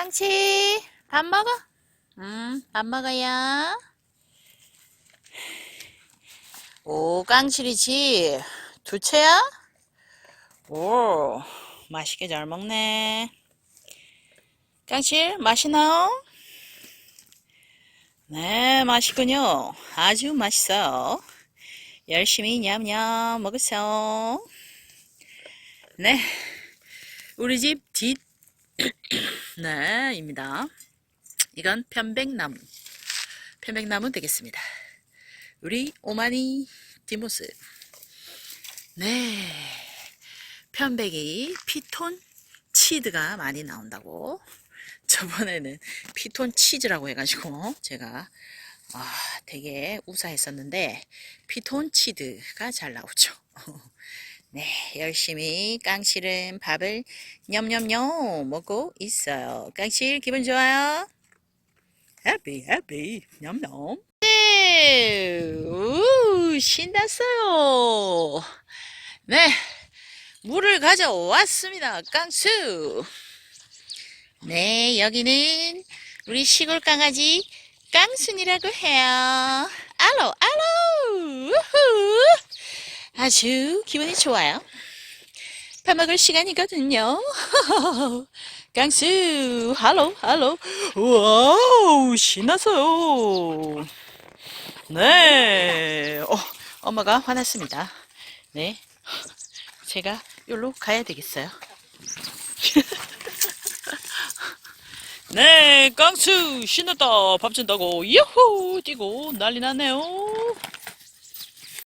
깡치, 밥 먹어? 응, 밥 먹어야. 오, 깡칠이지. 두 채야? 오, 맛있게 잘 먹네. 깡칠, 맛있나요? 네, 맛있군요. 아주 맛있어요. 열심히 냠냠 먹으세요. 네, 우리 집 뒷, 네, 입니다. 이건 편백나무. 편백나무 되겠습니다. 우리 오마니 뒷모습. 네, 편백이 피톤 치드가 많이 나온다고. 저번에는 피톤 치즈라고 해가지고 제가 아, 되게 우사했었는데 피톤 치드가 잘 나오죠. 네, 열심히 깡실은 밥을 냠냠냠 먹고 있어요. 깡실 기분 좋아요? 해피 해피 냠냠. 네, 우 신났어요. 네, 물을 가져왔습니다. 깡수. 네, 여기는 우리 시골 강아지 깡순이라고 해요. 알로, 알로! 아주 기분이 좋아요. 밥 먹을 시간이거든요. 깡수, 할로, 할로. 와우, 신났어요. 네, 어, 엄마가 화났습니다. 네, 제가 여기로 가야 되겠어요. 네, 깡수 신났다. 밥 준다고. 유후! 뛰고 난리 났네요.